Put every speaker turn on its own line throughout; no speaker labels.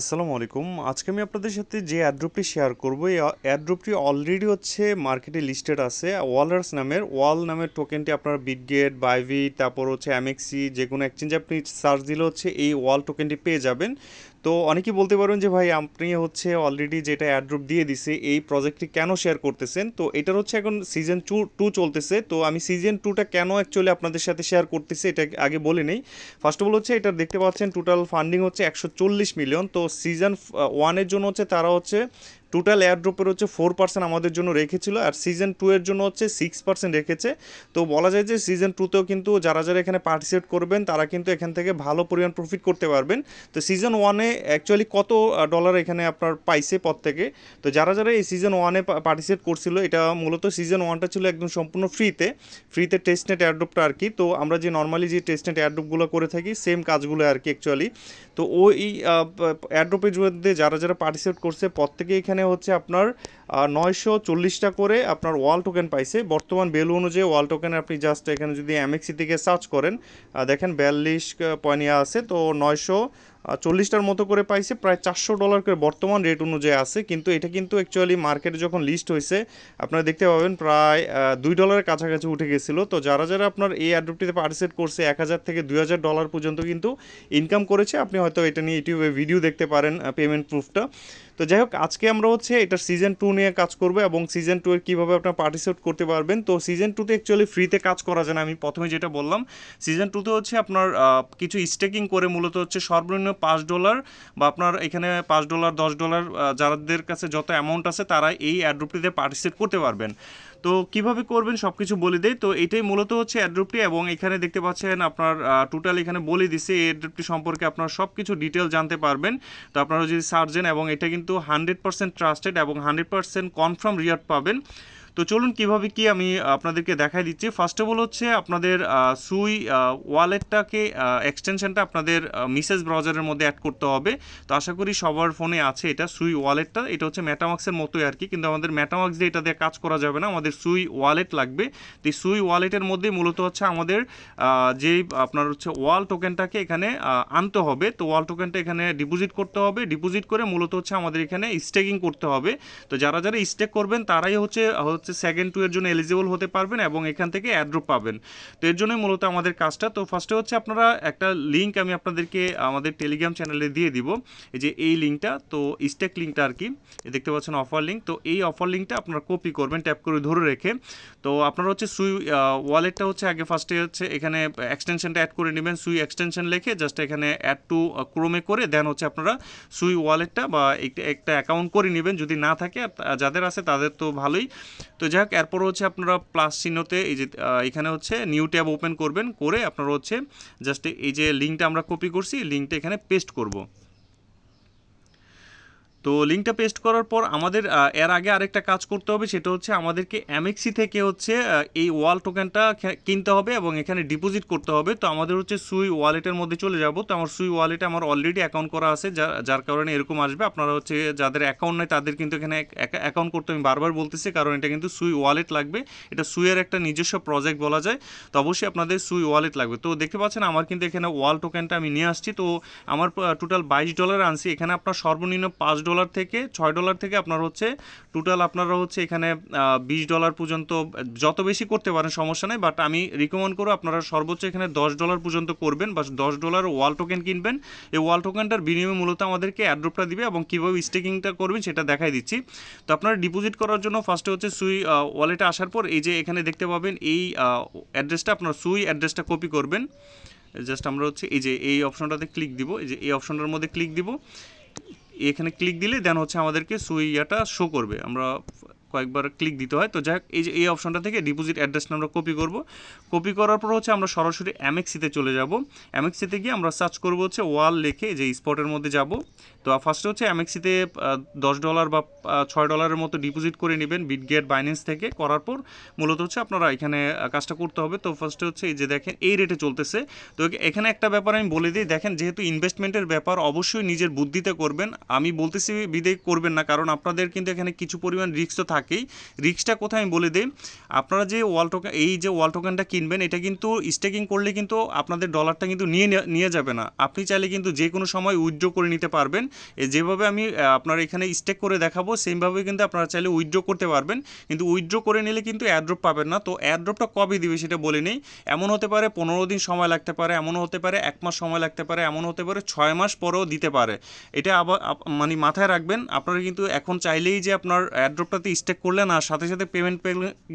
আসসালামু আলাইকুম। আজকে আমি আপনাদের সাথে যে অ্যাড্রপটি শেয়ার করব, এই অ্যাড্রপটি অলরেডি হচ্ছে মার্কেটে লিস্টেড আছে। ওয়ালার্স নামের ওয়াল নামের টোকেনটি আপনার বিটগেট বাইভি তারপর হচ্ছে এমএক্সি যে কোনো এক্সচেঞ্জে আপনি সার্চ দিলে হচ্ছে এই ওয়াল টোকেনটি পেয়ে যাবেন। তো অনেকেই বলতে পারেন যে, ভাই, আপনি হচ্ছে অলরেডি যেটা অ্যাড্রপ দিয়ে দিছে, এই প্রজেক্টটি কেন শেয়ার করতেছেন? তো এটার হচ্ছে এখন সিজন টু টু চলতেছে। তো আমি সিজন টুটা কেন অ্যাকচুয়ালি আপনাদের সাথে শেয়ার করতেছি, এটা আগে বলে নেই। ফার্স্ট অফ অল হচ্ছে, এটা দেখতে পাচ্ছেন টোটাল ফান্ডিং হচ্ছে একশো চল্লিশ মিলিয়ন তো সিজন ওয়ানের জন্য হচ্ছে তারা হচ্ছে টোটাল এয়ারড্রপের হচ্ছে ফোর পার্সেন্ট আমাদের জন্য রেখেছিল আর সিজন টু এর জন্য হচ্ছে সিক্স পার্সেন্ট রেখেছে। তো বলা যায় যে সিজন টুতেও কিন্তু যারা যারা এখানে পার্টিসিপেট করবেন, তারা কিন্তু এখান থেকে ভালো পরিমাণ প্রফিট করতে পারবেন। তো সিজন ওয়ানে অ্যাকচুয়ালি কত ডলার এখানে আপনার পাইছে পর থেকে? তো যারা যারা এই সিজন ওয়ানে পার্টিসিপেট করছিল, এটা মূলত সিজন ওয়ানটা ছিল একদম সম্পূর্ণ ফ্রিতে ফ্রিতে টেস্টনেট এয়ারড্রপটা আর কি। তো আমরা যে নর্মালি যে টেস্টনেট এয়ারড্রপগুলো করে থাকি সেম কাজগুলো আর কি অ্যাকচুয়ালি তো ওই এয়ারড্রপের মধ্যে যারা যারা পার্টিসিপেট করছে, প্রত্যেকে এখানে হচ্ছে আপনার নয়শো চল্লিশটা করে আপনার ওয়াল টোকেন পাইছে। বর্তমান ভ্যালু অনুযায়ী ওয়াল টোকেন আপনি জাস্ট এখানে যদি এমএক্সি থেকে সার্চ করেন দেখেন বিয়াল্লিশ পয়েন্ট আছে, তো নয়শো চল্লিশটার মতো করে পাইছে, প্রায় চারশো ডলার করে বর্তমান রেট অনুযায়ী আছে। কিন্তু এটা কিন্তু অ্যাকচুয়ালি মার্কেটে যখন লিস্ট হয়েছে, আপনারা দেখতে পাবেন প্রায় দুই ডলারের কাছাকাছি উঠে গেছিল। তো যারা যারা আপনার এই অ্যাড্রপটিতে পার্টিসিপেট করছে, এক হাজার থেকে দুই হাজার ডলার পর্যন্ত কিন্তু ইনকাম করেছে, আপনি হয়তো এটা নিয়ে ইউটিউবে ভিডিও দেখতে পারেন পেমেন্ট প্রুফটা তো যাই হোক, আজকে আমরা হচ্ছে এটা সিজন টু নিয়ে কাজ করব এবং সিজন টু এর কীভাবে আপনার পার্টিসিপেট করতে পারবেন। তো সিজন টুতে অ্যাকচুয়ালি ফ্রিতে কাজ করা যায় না, আমি প্রথমে যেটা বললাম। সিজন টুতে হচ্ছে আপনার কিছু স্টেকিং করে মূলত হচ্ছে সর্বনিম্ন পাঁচ ডলার বা আপনার এখানে পাঁচ ডলার দশ ডলার যাদের কাছে যত অ্যামাউন্ট আছে তারা এই অ্যাড্রুপটিতে পার্টিসিপেট করতে পারবেন। তো কীভাবে করবেন সব কিছু বলে দেয় তো এটাই মূলত হচ্ছে অ্যাড্রুপটি এবং এখানে দেখতে পাচ্ছেন আপনার টোটাল এখানে বলে দিছে। এই অ্যাড্রুপটি সম্পর্কে আপনার সব কিছু ডিটেল জানতে পারবেন। তো আপনারা যদি সার্জেন এবং এটা কিন্তু হান্ড্রেড পার্সেন্ট ট্রাস্টেড এবং হান্ড্রেড পার্সেন্ট কনফার্ম রিয়ার্ট পাবেন। তো চলুন কীভাবে কি আমি আপনাদেরকে দেখাই দিচ্ছি। ফার্স্ট অফ অল হচ্ছে আপনাদের সুই ওয়ালেটটাকে এক্সটেনশনটা আপনাদের মিসেস ব্রাউজারের মধ্যে অ্যাড করতে হবে। তো আশা করি সবার ফোনে আছে এটা সুই ওয়ালেটটা এটা হচ্ছে ম্যাটামাক্সের মতোই আর কি, কিন্তু আমাদের ম্যাটামাক্স দিয়ে এটা দিয়ে কাজ করা যাবে না। আমাদের সুই ওয়ালেট লাগবে। তো সুই ওয়ালেটের মধ্যে মূলত হচ্ছে আমাদের যেই আপনার হচ্ছে ওয়াল টোকেনটাকে এখানে আনতে হবে। তো ওয়াল টোকেনটা এখানে ডিপোজিট করতে হবে। ডিপোজিট করে মূলত হচ্ছে আমাদের এখানে স্টেকিং করতে হবে। তো যারা যারা স্টেক করবেন তারাই হচ্ছে হচ্ছে সেকেন্ড টু এর জন্য এলিজিবল হতে পারবেন এবং এখান থেকে অ্যাড্রপ পাবেন। তো এর জন্যই মূলত আমাদের কাজটা। তো ফার্স্টে হচ্ছে আপনারা একটা লিঙ্ক আমি আপনাদেরকে আমাদের টেলিগ্রাম চ্যানেলে দিয়ে দিব। এই যে এই লিঙ্কটা তো স্টেক লিঙ্কটা আর কি দেখতে পাচ্ছেন অফার লিঙ্ক তো এই অফার লিঙ্কটা আপনারা কপি করবেন ট্যাপ করে ধরে রেখে। তো আপনারা হচ্ছে সুই ওয়ালেটটা হচ্ছে আগে ফার্স্টে হচ্ছে এখানে এক্সটেনশনটা অ্যাড করে নেবেন সুই এক্সটেনশন লিখে জাস্ট এখানে অ্যাড টু ক্রোমে করে দেন হচ্ছে আপনারা সুই ওয়ালেটটা বা একটা একটা অ্যাকাউন্ট করে নেবেন। যদি না থাকে যাদের আছে তাদের তো ভালোই। তো যাক, এরপর হচ্ছে আপনারা প্লাস চিহ্নতে এই যে এখানে হচ্ছে নিউ ট্যাব ওপেন করবেন, করে আপনারা হচ্ছে জাস্ট এই যে লিঙ্কটা আমরা কপি করছি লিঙ্কটা এখানে পেস্ট করব। তো লিঙ্কটা পেস্ট করার পর আমাদের এর আগে আরেকটা কাজ করতে হবে, সেটা হচ্ছে আমাদেরকে এমএক্সি থেকে হচ্ছে এই ওয়াল টোকেনটা কিনতে হবে এবং এখানে ডিপোজিট করতে হবে। তো আমাদের হচ্ছে সুই ওয়ালেটের মধ্যে চলে যাব। তো আমার সুই ওয়ালেটে আমার অলরেডি অ্যাকাউন্ট করা আছে যার কারণে এরকম আসবে। আপনারা হচ্ছে যাদের অ্যাকাউন্ট নেই, তাদের কিন্তু এখানে অ্যাকাউন্ট করতে আমি বারবার বলতেছি, কারণ এটা কিন্তু সুই ওয়ালেট লাগবে। এটা সুইয়ের একটা নিজস্ব প্রজেক্ট বলা যায়। তো অবশ্যই আপনাদের সুই ওয়ালেট লাগবে। তো দেখতে পাচ্ছেন, আমার কিন্তু এখানে ওয়াল টোকেনটা আমি নিয়ে আসছি। তো আমার টোটাল বাইশ ডলার আনছি। এখানে আপনার সর্বনিম্ন পাঁচ ডলার থেকে, ছয় ডলার থেকে আপনার হচ্ছে টোটাল আপনারা হচ্ছে এখানে বিশ ডলার পর্যন্ত, যত বেশি করতে পারেন সমস্যা নেই বাট আমি রিকমেন্ড করব আপনারা সর্বোচ্চ এখানে দশ ডলার পর্যন্ত করবেন, বা দশ ডলার ওয়াল টোকেন কিনবেন। এই ওয়াল টোকেনটার বিনিময়ে মূলত আমাদেরকে অ্যাড্রপটা দিবে এবং কীভাবে স্টেকিংটা করবেন সেটা দেখাই দিচ্ছি। তো আপনারা ডিপোজিট করার জন্য ফার্স্টে হচ্ছে সুই ওয়ালেটে আসার পর এই যে এখানে দেখতে পাবেন এই অ্যাড্রেসটা আপনার সুই অ্যাড্রেসটা কপি করবেন। জাস্ট আমরা হচ্ছে এই যে এই অপশনটাতে ক্লিক দিব, এই যে এই অপশনটার মধ্যে ক্লিক দিব। এখানে ক্লিক দিলে দেন হচ্ছে আমাদেরকে সুইয়াটা শো করবে। আমরা কয়েকবার ক্লিক দিতে হয়। তো যাই হোক, এই যে এই অপশনটা থেকে ডিপোজিট অ্যাড্রেসটা আমরা কপি করব। কপি করার পর হচ্ছে আমরা সরাসরি এমএক্সিতে চলে যাব। এমএক্সিতে গিয়ে আমরা সার্চ করব হচ্ছে ওয়াল লেখে যে স্পটের মধ্যে যাব। তো ফার্স্টে হচ্ছে এমএক্সিতে দশ ডলার বা ছয় ডলারের মতো ডিপোজিট করে নেবেন বিটগেট বাইন্যান্স থেকে। করার পর মূলত হচ্ছে আপনারা এখানে কাজটা করতে হবে। তো ফার্স্টে হচ্ছে এই যে দেখেন, এই রেটে চলতেছে। তো এখানে একটা ব্যাপার আমি বলে দিই, দেখেন যেহেতু ইনভেস্টমেন্টের ব্যাপার, অবশ্যই নিজের বুদ্ধিতে করবেন। আমি বলতেছি বিদে করবেন না, কারণ আপনাদের কিন্তু এখানে কিছু পরিমাণ রিস্ক তো থাকেই। রিক্সটা কোথায় আমি বলে দিই, আপনারা যে ওয়াল টোকেন এই যে ওয়াল টোকেনটা কিনবেন, এটা কিন্তু স্টেকিং করলে কিন্তু আপনাদের ডলারটা কিন্তু নিয়ে নিয়ে যাবে না। আপনি চাইলে কিন্তু যে কোনো সময় উইথড্র করে নিতে পারবেন। যেভাবে আমি আপনার এখানে স্টেক করে দেখাবো সেমভাবে কিন্তু আপনারা চাইলে উইথড্র করতে পারবেন। কিন্তু উইথড্র করে নিলে কিন্তু অ্যাড্রপ পাবেন না। তো অ্যাড্রপটা কবে দিবে সেটা বলে নেই। এমন হতে পারে পনেরো দিন সময় লাগতে পারে, এমন হতে পারে এক মাস সময় লাগতে পারে, এমন হতে পারে ছয় মাস পরেও দিতে পারে। এটা আবার মানে মাথায় রাখবেন, আপনারা কিন্তু এখন চাইলেই যে আপনার অ্যাড্রপটাতে স্টেক করলেন আর সাথে সাথে পেমেন্ট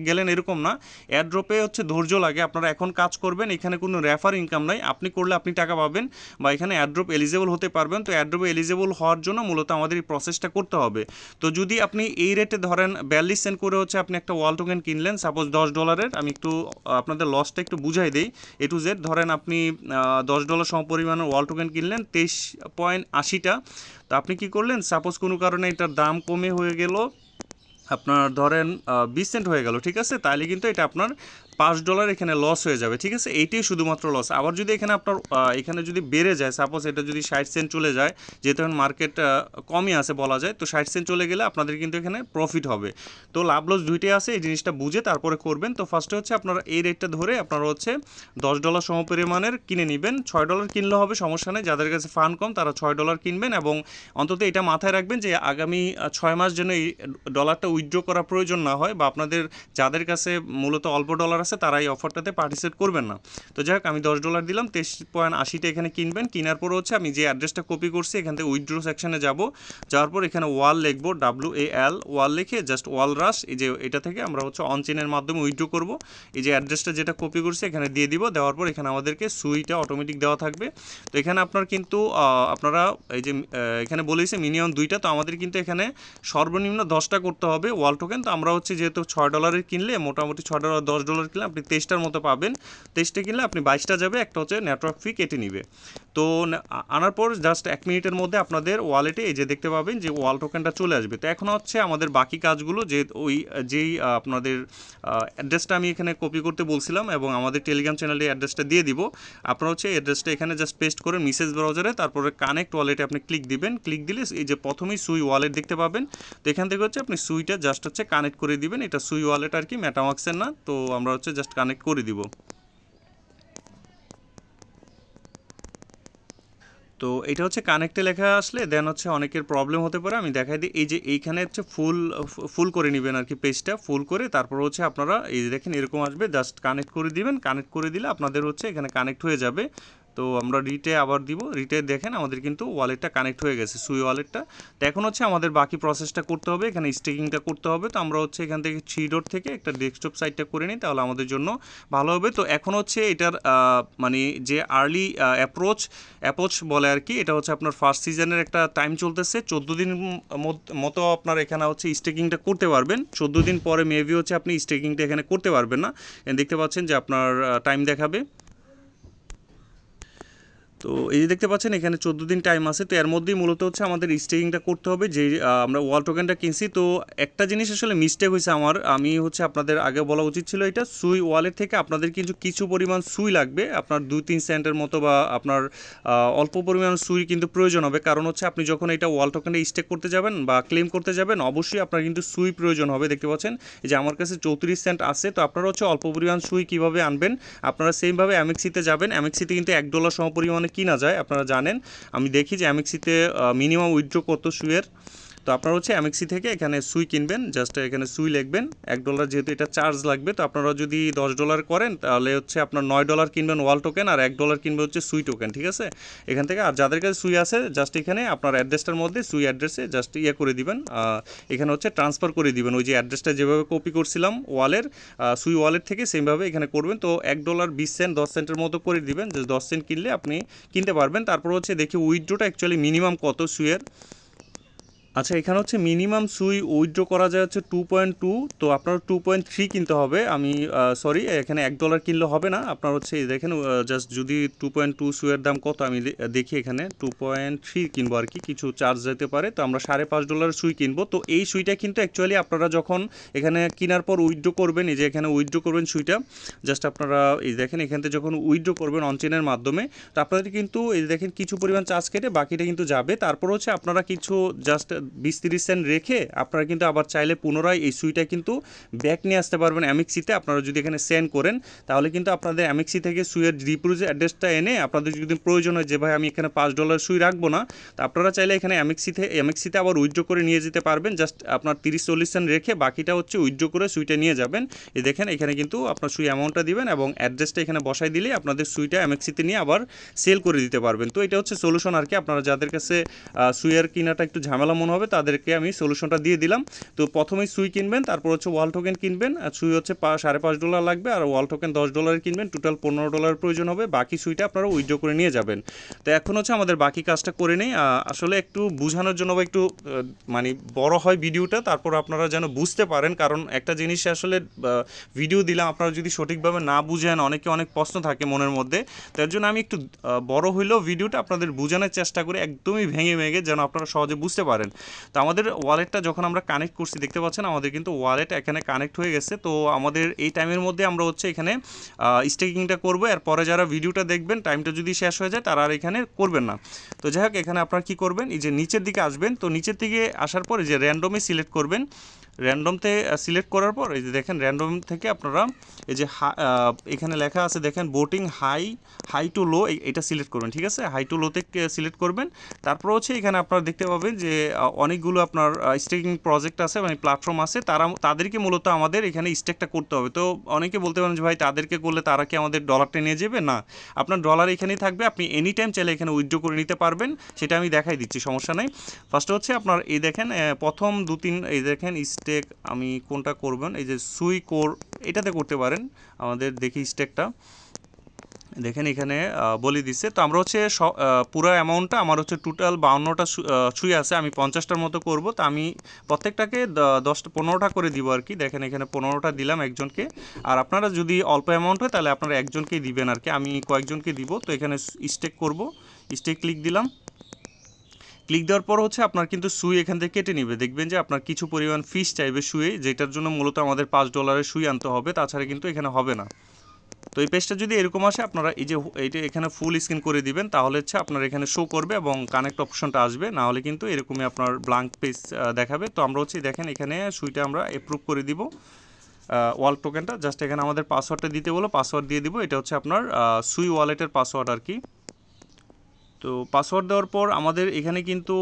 গেলেন এরকম না। অ্যাড্রপে হচ্ছে ধৈর্য লাগে, আপনারা এখন কাজ করবেন, এখানে কোনো রেফার ইনকাম নাই। আপনি করলে আপনি টাকা পাবেন বা এখানে অ্যাড্রপ এলিজেবল হতে পারবেন। তো অ্যাড্রপে এলিজেবল হওয়ার জন্য মূলত আমাদের এই প্রসেসটা করতে হবে। তো যদি আপনি এই রেটে ধরেন বিয়াল্লিশ সেন্ট করে হচ্ছে আপনি একটা ওয়াল টোকেন কিনলেন সাপোজ দশ ডলারের আমি একটু আপনাদের লসটা একটু বুঝাই দিই। এ টু জেড ধরেন আপনি দশ ডলার সম পরিমাণের ওয়াল টোকেন কিনলেন, তেইশ পয়েন্ট আশিটা। তো আপনি কি করলেন? সাপোজ কোনো কারণে এটার দাম কমে হয়ে গেল, আপনার ধরেন বিশ সেন্ট হয়ে গেল, ঠিক আছে? তাহলে কিন্তু এটা আপনার পাঁচ ডলার এখানে লস হয়ে যাবে, ঠিক আছে? এইটাই শুধুমাত্র লস আবার যদি এখানে আপনার এখানে যদি বেড়ে যায় সাপোজ এটা যদি ষাট সেন্ট চলে যায়, যেহেতু এখন মার্কেট কমই আছে বলা যায়, তো ষাট সেন্ট চলে গেলে আপনাদের কিন্তু এখানে প্রফিট হবে। তো লাভ লস দুইটাই আছে, এই জিনিসটা বুঝে তারপরে করবেন। তো ফার্স্টে হচ্ছে আপনারা এই রেটটা ধরে আপনারা হচ্ছে দশ ডলার সমপরিমাণের কিনে নেবেন। ছয় ডলার কিনলে হবে, সমস্যা নেই। যাদের কাছে ফান্ড কম, তারা ছয় ডলার কিনবেন এবং অন্তত এটা মাথায় রাখবেন যে আগামী ছয় মাস যেন এই ডলারটা উইথড্র করা প্রয়োজন না হয় বা আপনাদের, যাদের কাছে মূলত অল্প ডলার তারা এই অফারটাতে পার্টিসিপেট করবেন না। তো যাই হোক, আমি দশ ডলার দিলাম, তেইশ পয়েন্ট আশিটা এখানে কিনবেন। কেনার পর হচ্ছে, আমি যে অ্যাড্রেসটা কপি করছি, এখান থেকে উইথড্র সেকশনে যাব। যাওয়ার পর এখানে ওয়াল লিখব ডাব্লু এ এল ওয়াল লিখে জাস্ট ওয়াল রাশ এই যে এটা থেকে আমরা হচ্ছে অনচেনের মাধ্যমে উইথড্র করব। এই যে অ্যাড্রেসটা যেটা কপি করছি, এখানে দিয়ে দিব। দেওয়ার পর এখানে আমাদেরকে সুইটা অটোমেটিক দেওয়া থাকবে। তো এখানে আপনার কিন্তু আপনারা এই যে এখানে বলেছে মিনিমাম দুইটা, তো আমাদের কিন্তু এখানে সর্বনিম্ন দশটা করতে হবে ওয়াল টোকেন তো আমরা হচ্ছে যেহেতু ছয় ডলারের কিনলে, মোটামুটি ছয় ডলার দশ ডলার আপনি তেইশটার মতো পাবেন। তেইশটা কিনলে আপনি বাইশটা যাবে, একটা হচ্ছে নেটওয়ার্ক ফি কেটে নিবে। তো আনার পর জাস্ট এক মিনিটের মধ্যে আপনাদের ওয়ালেটে এই যে দেখতে পাবেন যে ওয়াল টোকেনটা চলে আসবে। তো এখন হচ্ছে আমাদের বাকি কাজগুলো যে ওই, যেই আপনাদের অ্যাড্রেসটা আমি এখানে কপি করতে বলছিলাম এবং আমাদের টেলিগ্রাম চ্যানেলে অ্যাড্রেসটা দিয়ে দিব। আপনারা হচ্ছে অ্যাড্রেসটা এখানে জাস্ট পেস্ট করে মেসেজ ব্রাউজারে তারপরে কানেক্ট ওয়ালেটে আপনি ক্লিক দিবেন। ক্লিক দিলে এই যে প্রথমেই সুই ওয়ালেট দেখতে পাবেন। তো এখান থেকে হচ্ছে আপনি সুইটা জাস্ট হচ্ছে কানেক্ট করে দিবেন। এটা সুই ওয়ালেট আর কি মেটামাক্সের না, তো আমরা হচ্ছে জাস্ট কানেক্ট করে দিব। তো এটা হচ্ছে কানেক্টে লেখা আসলে দেন হচ্ছে অনেকের প্রবলেম হতে পারে। আমি দেখাই দিই, এই যে এইখানে হচ্ছে ফুল ফুল করে নেবেন আর কি পেজটা ফুল করে তারপর হচ্ছে আপনারা, এই দেখেন এরকম আসবে জাস্ট কানেক্ট করে দিবেন। কানেক্ট করে দিলে আপনাদের হচ্ছে এখানে কানেক্ট হয়ে যাবে। তো আমরা রিটে আবার দিব। রিটে দেখেন আমাদের কিন্তু ওয়ালেটটা কানেক্ট হয়ে গেছে, সুই ওয়ালেটটা। তো এখন হচ্ছে আমাদের বাকি প্রসেসটা করতে হবে, এখানে স্টেকিংটা করতে হবে। তো আমরা হচ্ছে এখান থেকে থ্রি ডট থেকে একটা ডেস্কটপ সাইটটা করে নিই, তাহলে আমাদের জন্য ভালো হবে। তো এখন হচ্ছে এটার মানে যে আর্লি অ্যাপ্রোচ অ্যাপ্রোচ বলে আর কি, এটা হচ্ছে আপনার ফার্স্ট সিজনের একটা টাইম চলতেছে। চোদ্দ দিন মতো আপনার এখানে হচ্ছে স্টেকিংটা করতে পারবেন। চোদ্দ দিন পরে মেবি হচ্ছে আপনি স্টেকিংটা এখানে করতে পারবেন না। দেখতে পাচ্ছেন যে আপনার টাইম দেখাবে। তো এই যে দেখতে পাচ্ছেন, এখানে চোদ্দ দিন টাইম আছে। তো এর মধ্যেই মূলত হচ্ছে আমাদের স্টেকিংটা করতে হবে যে আমরা ওয়াল টোকেনটা কিনছি। তো একটা জিনিস আসলে মিস্টেক হয়েছে আমার। আমি হচ্ছে আপনাদের আগে বলা উচিত ছিল এটা, সুই ওয়ালেট থেকে আপনাদের কিন্তু কিছু পরিমাণ সুই লাগবে। আপনার দুই তিন সেন্টের মতো বা আপনার অল্প পরিমাণ সুই কিন্তু প্রয়োজন হবে। কারণ হচ্ছে আপনি যখন এটা ওয়াল টোকেনটা স্টেক করতে যাবেন বা ক্লেম করতে যাবেন, অবশ্যই আপনার কিন্তু সুই প্রয়োজন হবে, দেখতে পাচ্ছেন। যে আমার কাছে চৌত্রিশ সেন্ট আছে, তো আপনারা হচ্ছে অল্প পরিমাণ সুই কীভাবে আনবেন? আপনারা সেমভাবে অ্যামেক্সিতে যাবেন। অ্যামেক্সিতে কিন্তু এক ডলার সম পরিমাণে কিনা যায় আপনারা জানেন। আমি দেখি যে অ্যামেক্সিতে মিনিমাম উইথড্র কত সুইয়ের তো আপনারা হচ্ছে অ্যামেক্সি থেকে এখানে সুই কিনবেন জাস্ট এখানে সুই লিখবেন। এক ডলার যেহেতু এটা চার্জ লাগবে, তো আপনারা যদি দশ ডলার করেন, তাহলে হচ্ছে আপনার নয় ডলার কিনবেন ওয়াল টোকেন আর এক ডলার কিনবে হচ্ছে সুই টোকেন ঠিক আছে? এখান থেকে আর যাদের কাছে সুই আছে জাস্ট এখানে আপনার অ্যাড্রেসটার মধ্যে সুই অ্যাড্রেসে জাস্ট ইয়ে করে দিবেন। এখানে হচ্ছে ট্রান্সফার করে দিবেন। ওই যে অ্যাড্রেসটা যেভাবে কপি করছিলাম ওয়ালের সুই ওয়ালেট থেকে সেমভাবে এখানে করবেন। তো এক ডলার বিশ সেন্ট দশ সেন্টের মতো করে দিবেন। যে দশ সেন্ট কিনলে আপনি কিনতে পারবেন। তারপর হচ্ছে দেখি উইথড্রোটা অ্যাকচুয়ালি মিনিমাম কত সুইয়ের? আচ্ছা এখানে হচ্ছে মিনিমাম সুই উইথড্র করা যায় হচ্ছে টু পয়েন্ট টু তো আপনার টু পয়েন্ট থ্রি কিনতে হবে। আমি সরি এখানে এক ডলার কিনলে হবে না। আপনার হচ্ছে দেখেন জাস্ট যদি টু পয়েন্ট টু সুইয়ের দাম কত, আমি দেখি এখানে টু পয়েন্ট থ্রি কিনবো আর কি, কিছু চার্জ যেতে পারে, তো আমরা সাড়ে পাঁচ ডলারের সুই কিনবো। তো এই সুইটা কিন্তু অ্যাকচুয়ালি আপনারা যখন এখানে কেনার পর উইথড্র করবেন, এই যে এখানে উইথড্র করবেন সুইটা জাস্ট আপনারা এই দেখেন, এখান থেকে যখন উইথড্র করবেন অনচেনের মাধ্যমে, তো আপনাদের কিন্তু এই দেখেন, কিছু পরিমাণ চার্জ কেটে বাকিটা কিন্তু যাবে। তারপর হচ্ছে আপনারা কিছু জাস্ট বিশ তিরিশ সেন্ট রেখে আপনারা কিন্তু আবার চাইলে পুনরায় এই সুইটা কিন্তু ব্যাক নিয়ে আসতে পারবেন অ্যামিক্সিতে। আপনারা যদি এখানে সেন্ড করেন, তাহলে কিন্তু আপনাদের অ্যামিক্সি থেকে সুইয়ের ডিপোজিট অ্যাড্রেসটা এনে আপনাদের যদি প্রয়োজন হয় যে, ভাই, আমি এখানে পাঁচ ডলার সুই রাখব না, তো আপনারা চাইলে এখানে অ্যামিক্সিতে অ্যামিক্সিতে আবার উইথড্র করে নিয়ে যেতে পারবেন। জাস্ট আপনার তিরিশ চল্লিশ সেন্ট রেখে বাকিটা হচ্ছে উইথড্র করে সুইটা নিয়ে যাবেন। এই দেখেন, এখানে কিন্তু আপনার সুই অ্যামাউন্টটা দিবেন এবং অ্যাড্রেসটা এখানে বসাই দিলে আপনাদের সুইটা অ্যামেক্সিতে নিয়ে আবার সেল করে দিতে পারবেন। তো এটা হচ্ছে সলিউশন আর কি। আপনারা যাদের কাছে সুইয়ের কিনাটা একটু ঝামেলা মনে হবে, তাদেরকে আমি সলিউশনটা দিয়ে দিলাম। তো প্রথমেই সুই কিনবেন, তারপর হচ্ছে ওয়াল টোকেন কিনবেন, আর সুই হচ্ছে সাড়ে পাঁচ ডলার লাগবে, আর ওয়াল টোকেন দশ ডলারের কিনবেন টোটাল পনেরো ডলার প্রয়োজন হবে, বাকি সুইটা আপনারা উইথড্র করে নিয়ে যাবেন। তো এখন হচ্ছে আমাদের বাকি কাজটা করে নেই আসলে একটু বোঝানোর জন্য বা একটু মানে বড় হয় ভিডিওটা, তারপর আপনারা যেন বুঝতে পারেন, কারণ একটা জিনিস আসলে ভিডিও দিলাম, আপনারা যদি সঠিকভাবে না বুঝেন, অনেকে অনেক প্রশ্ন থাকে মনের মধ্যে, তার জন্য আমি একটু বড় হইলেও ভিডিওটা আপনাদের বোঝানোর চেষ্টা করি, একদমই ভেঙে ভেঙে যেন আপনারা সহজে বুঝতে পারেন। তো আমাদের ওয়ালেটটা যখন আমরা কানেক্ট করছি, দেখতে পাচ্ছেন? আমাদের কিন্তু ওয়ালেট এখানে কানেক্ট হয়ে গেছে। তো আমাদের এই টাইমের মধ্যে আমরা হচ্ছে এখানে স্টেকিংটা করব। আর পরে যারা ভিডিওটা দেখবেন টাইমটা যদি শেষ হয়ে যায়, তারা আর এখানে করবেন না। তো যাই হোক, এখানে আপনারা কী করবেন? এই যে নিচের দিকে আসবেন। তো নিচের দিকে আসার পর যে র্যান্ডমে সিলেক্ট করবেন। র্যান্ডমতে সিলেক্ট করার পর, এই যে দেখেন র্যান্ডম থেকে আপনারা এই যে হা- এখানে লেখা আছে, দেখেন বোটিং হাই হাই টু লো এটা সিলেক্ট করবেন, ঠিক আছে? হাই টু লোতে সিলেক্ট করবেন। তারপর হচ্ছে এখানে আপনারা দেখতে পাবেন যে অনেকগুলো আপনার স্টেকিং প্রজেক্ট আছে মানে প্ল্যাটফর্ম আছে। তারা, তাদেরকে মূলত আমাদের এখানে স্টেকটা করতে হবে। তো অনেকে বলতে পারেন যে, ভাই, তাদেরকে করলে তারা কি আমাদের ডলারটা নিয়ে যাবে? না। আপনার ডলার এখানেই থাকবে। আপনি এনি টাইম চাইলে এখানে উইথড্র করে নিতে পারবেন। সেটা আমি দেখাই দিচ্ছি, সমস্যা নাই। ফার্স্ট হচ্ছে আপনার, এই দেখেন প্রথম দু তিন এই দেখেন স্টেক আমি কোনটা করবেন এই যে সুই কোর এটাতে করতে পারেন, আমাদের দেখি স্টেকটা দেখেন এখানে বলে দিচ্ছে তো আমরা হচ্ছে পুরো অ্যামাউন্টটা আমার হচ্ছে টোটাল বাউন্নটা ছুঁয়ে আছে, আমি পঞ্চাশটার মতো করব। তো আমি প্রত্যেকটাকে দশটা, পনেরোটা করে দিব আর কি। দেখেন এখানে পনেরোটা দিলাম একজনকে। আর আপনারা যদি অল্প অ্যামাউন্ট হয়, তাহলে আপনারা একজনকেই দিবেন আর কি। আমি কয়েকজনকে দিব। তো এখানে স্টেক করব। স্টেক ক্লিক দিলাম। ক্লিক দেওয়ার পর হচ্ছে আপনার কিন্তু সুই এখান থেকে কেটে নেবে। দেখবেন যে আপনার কিছু পরিমাণ ফিস চাইবে সুয়ে, যেটার জন্য মূলত আমাদের পাঁচ ডলারের সুই আনতে হবে, তাছাড়া কিন্তু এখানে হবে না। তো এই পেজটা যদি এরকম আসে, আপনারা এই যে এইটা এখানে ফুল স্ক্রিন করে দিবেন, তাহলে হচ্ছে আপনার এখানে শো করবে এবং কানেক্ট অপশনটা আসবে। না হলে কিন্তু এরকমই আপনার ব্লাঙ্ক পেজ দেখাবে। তো আমরা হচ্ছে দেখেন এখানে সুইটা আমরা অ্যাপ্রুভ করে দিব ওয়াল টোকেনটা জাস্ট এখানে আমাদের পাসওয়ার্ডটা দিতে বলো পাসওয়ার্ড দিয়ে দিব। এটা হচ্ছে আপনার সুই ওয়ালেটের পাসওয়ার্ড আর কি। তো পাসওয়ার্ড দেওয়ার পর আমাদের এখানে কিন্তু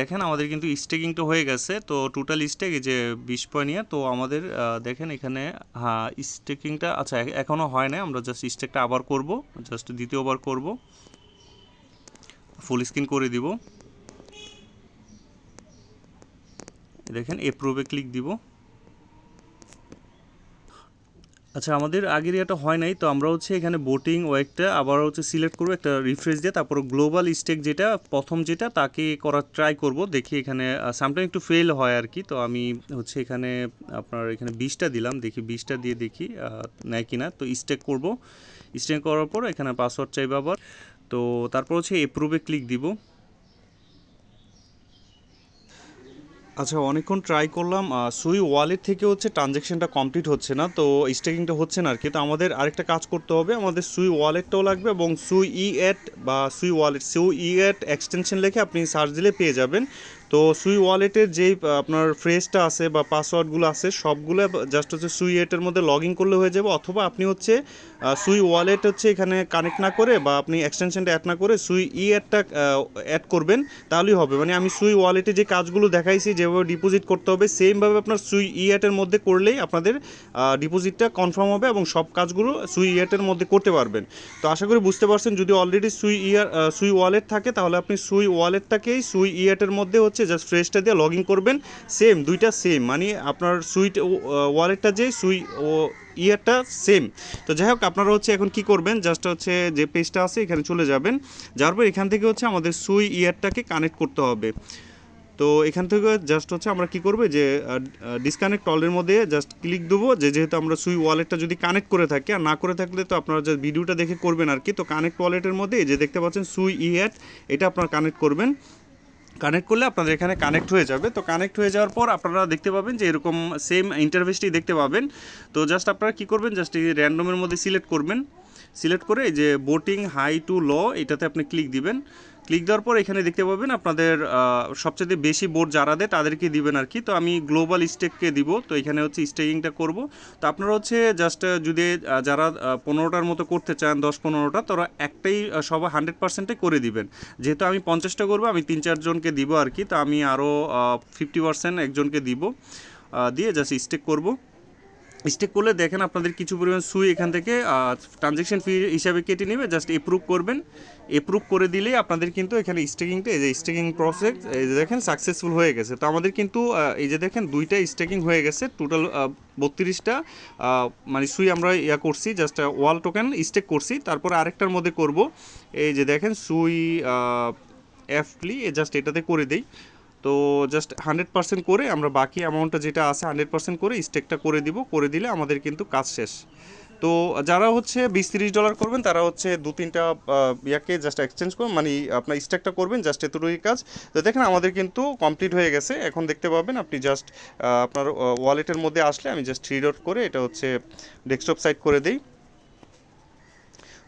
দেখেন আমাদের কিন্তু স্টেকিংটা হয়ে গেছে। তো টোটাল স্টেক এই যে বিশ পয়েন্ট তো আমাদের দেখেন এখানে হ্যাঁ স্টেকিংটা আচ্ছা এখনও হয় না আমরা জাস্ট স্টেকটা আবার করব জাস্ট দ্বিতীয়বার করব। ফুল স্ক্রিন করে দিব। দেখেন এপ্রুভে ক্লিক দিব। আচ্ছা আমাদের আগের এটা হয় নাই, তো আমরা হচ্ছে এখানে বোটিং ওয়েকটা আবার হচ্ছে সিলেক্ট করব, একটা রিফ্রেশ দিয়ে, তারপর গ্লোবাল স্টেক যেটা, প্রথম যেটা, তাকে করার ট্রাই করব, দেখি এখানে সামটাইম একটু ফেল হয় আর কি, তো আমি হচ্ছে এখানে আপনার এখানে বিশটা দিলাম, দেখি বিশটা দিয়ে দেখি নেয় কিনা, তো স্টেক করব স্টেক করার পর এখানে পাসওয়ার্ড চাইবে আবার, তো তারপর হচ্ছে এপ্রুভে ক্লিক দিব। আচ্ছা অনেকক্ষণ ট্রাই করলাম সুই ওয়ালেট থেকে হচ্ছে ট্রানজ্যাকশনটা কমপ্লিট হচ্ছে না, তো স্টেকিংটা হচ্ছে না আর কি তো আমাদের আরেকটা কাজ করতে হবে, আমাদের সুই ওয়ালেটটাও লাগবে এবং সুই ই অ্যাট বা সুই ওয়ালেট সুই ই অ্যাট এক্সটেনশন লেখে আপনি সার্চ দিলে পেয়ে যাবেন। তো সুই ওয়ালেটের যেই আপনার ফ্রেজটা আছে বা পাসওয়ার্ডগুলো আছে, সবগুলো জাস্ট হচ্ছে সুই এটের মধ্যে লগ ইন করলে হয়ে যাবে, অথবা আপনি হচ্ছে সুই ওয়ালেট হচ্ছে এখানে কানেক্ট না করে বা আপনি এক্সটেনশনটা অ্যাড না করে সুই ই অ্যাডটা অ্যাড করবেন, তাহলেই হবে। মানে আমি সুই ওয়ালেটে যে কাজগুলো দেখাইছি, যেভাবে ডিপোজিট করতে হবে সেমভাবে আপনার সুই ই অ্যাটের মধ্যে করলেই আপনাদের ডিপোজিটটা কনফার্ম হবে এবং সব কাজগুলো সুই ই অ্যাটের মধ্যে করতে পারবেন। তো আশা করি বুঝতে পারছেন, যদি অলরেডি সুই ইয়ার সুই ওয়ালেট থাকে, তাহলে আপনি সুই ওয়ালেটটাকেই সুই ই অ্যাটের মধ্যে হচ্ছে জাস্ট ফ্রেশটা দিয়ে লগ ইন করবেন সেম দুইটা সেম মানে আপনার সুইট ওয়ালেটটা যে সুই ও, ইয়ারটা সেম তো যাই হোক, আপনারা হচ্ছে এখন কি করবেন জাস্ট হচ্ছে যে পেজটা আছে, এখানে চলে যাবেন, যাওয়ার পর এখান থেকে হচ্ছে আমাদের সুই ইয়ারটাকে কানেক্ট করতে হবে। তো এখান থেকে জাস্ট হচ্ছে আমরা কি করব, যে ডিসকানেক্ট অলের মধ্যে জাস্ট ক্লিক দেবো, যে যেহেতু আমরা সুই ওয়ালেটটা যদি কানেক্ট করে থাকি, আর না করে থাকলে তো আপনারা যে ভিডিওটা দেখে করবেন আর কি, তো কানেক্ট ওয়ালেটের মধ্যে যে দেখতে পাচ্ছেন সুই ই এটা আপনারা কানেক্ট করবেন। কানেক্ট করলে আপনাদের এখানে কানেক্ট হয়ে যাবে। তো কানেক্ট হয়ে যাওয়ার পর আপনারা দেখতে পাবেন যে এরকম সেম ইন্টারভেসটি দেখতে পাবেন। তো জাস্ট আপনারা কী করবেন জাস্ট এই র্যান্ডমের মধ্যে সিলেক্ট করবেন। সিলেক্ট করে যে বোটিং হাই টু ল এটাতে আপনি ক্লিক দিবেন। ক্লিক দেওয়ার পর এখানে দেখতে পাবেন আপনাদের সবচেয়ে বেশি বোর্ড যারা দেয় তাদেরকে দিবেন আর কি। তো আমি গ্লোবাল স্টেককে দিব, তো এখানে হচ্ছে স্টেকিংটা করব। তো আপনারা হচ্ছে জাস্ট যদি যারা পনেরোটার মতো করতে চান, দশ পনেরোটা, তারা একটাই সবাই হান্ড্রেড পার্সেন্টে করে দিবেন। যেহেতু আমি পঞ্চাশটা করব, আমি তিন চারজনকে দিব আর কি, তো আমি আরও ফিফটি পার্সেন্ট একজনকে দিব দিয়ে জাস্ট স্টেক করব। স্টেক করলে দেখেন আপনাদের কিছু পরিমাণ সুই এখান থেকে ট্রানজেকশন ফি হিসাবে কেটে নেবে জাস্ট এপ্রুভ করবেন। এপ্রুভ করে দিলেই আপনাদের কিন্তু এখানে স্টেকিংটা এই যে স্টেকিং প্রসেস এই যে দেখেন সাকসেসফুল হয়ে গেছে। তো আমাদের কিন্তু এই যে দেখেন দুইটা স্টেকিং হয়ে গেছে টোটাল বত্রিশটা মানে সুই আমরা ইয়া করছি জাস্ট ওয়াল টোকেন স্টেক করছি। তারপর আরেকটার মধ্যে করব, এই যে দেখেন সুই এফলি জাস্ট এটাতে করে দেই। তো জাস্ট হান্ড্রেড পার্সেন্ট করে আমরা বাকি অ্যামাউন্টটা যেটা আছে হান্ড্রেড পার্সেন্ট করে স্টেকটা করে দিব, করে দিলে আমাদের কিন্তু কাজ শেষ। তো যারা হচ্ছে বিশ তিরিশ ডলার করবেন, তারা হচ্ছে দু তিনটা ইয়াকে জাস্ট এক্সচেঞ্জ করবেন মানে আপনার স্টেকটা করবেন জাস্ট এতটুকুই কাজ। তো দেখেন আমাদের কিন্তু কমপ্লিট হয়ে গেছে। এখন দেখতে পাবেন আপনি জাস্ট আপনার ওয়ালেটের মধ্যে আসলে আমি জাস্ট থ্রি ডট করে এটা হচ্ছে ডেস্কটপ সাইট করে দিই।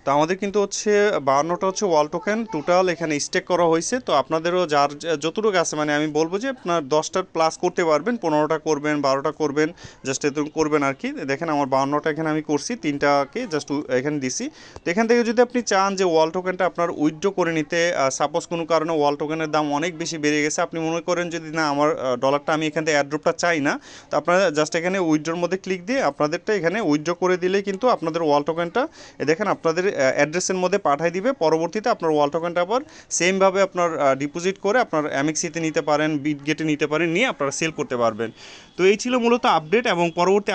তো আমাদের কিন্তু হচ্ছে বাহান্নটা হচ্ছে ওয়াল টোকেন টোটাল এখানে স্টেক করা হয়েছে। তো আপনাদেরও যার যতটুকু আছে মানে আমি বলব যে আপনার দশটার প্লাস করতে পারবেন, পনেরোটা করবেন, বারোটা করবেন জাস্ট এত করবেন আর কি। দেখেন আমার বাহান্নটা এখানে আমি করছি, তিনটাকে জাস্ট এখানে দিছি। তো এখান থেকে যদি আপনি চান যে ওয়াল টোকেনটা আপনার উইথড্র করে নিতে সাপোজ কোনো কারণে ওয়াল টোকেনের দাম অনেক বেশি বেড়ে গেছে, আপনি মনে করেন যদি না আমার ডলারটা আমি এখান থেকে অ্যাড্রপটা চাই না, তো আপনারা জাস্ট এখানে উইথড্রোর মধ্যে ক্লিক দিয়ে আপনাদেরটা এখানে উইথড্র করে দিলেই কিন্তু আপনাদের ওয়াল টোকেনটা দেখেন আপনাদের অ্যাড্রেসের মধ্যে পাঠিয়ে দিবে। পরবর্তীতে আপনার ওয়াল টোকেনটা আবার সেমভাবে আপনার ডিপোজিট করে আপনার অ্যামিক্সিতে নিতে পারেন বিট গেটে নিতে পারেন, নিয়ে আপনারা সেল করতে পারবেন। তো এই ছিল মূলত আপডেট এবং পরবর্তী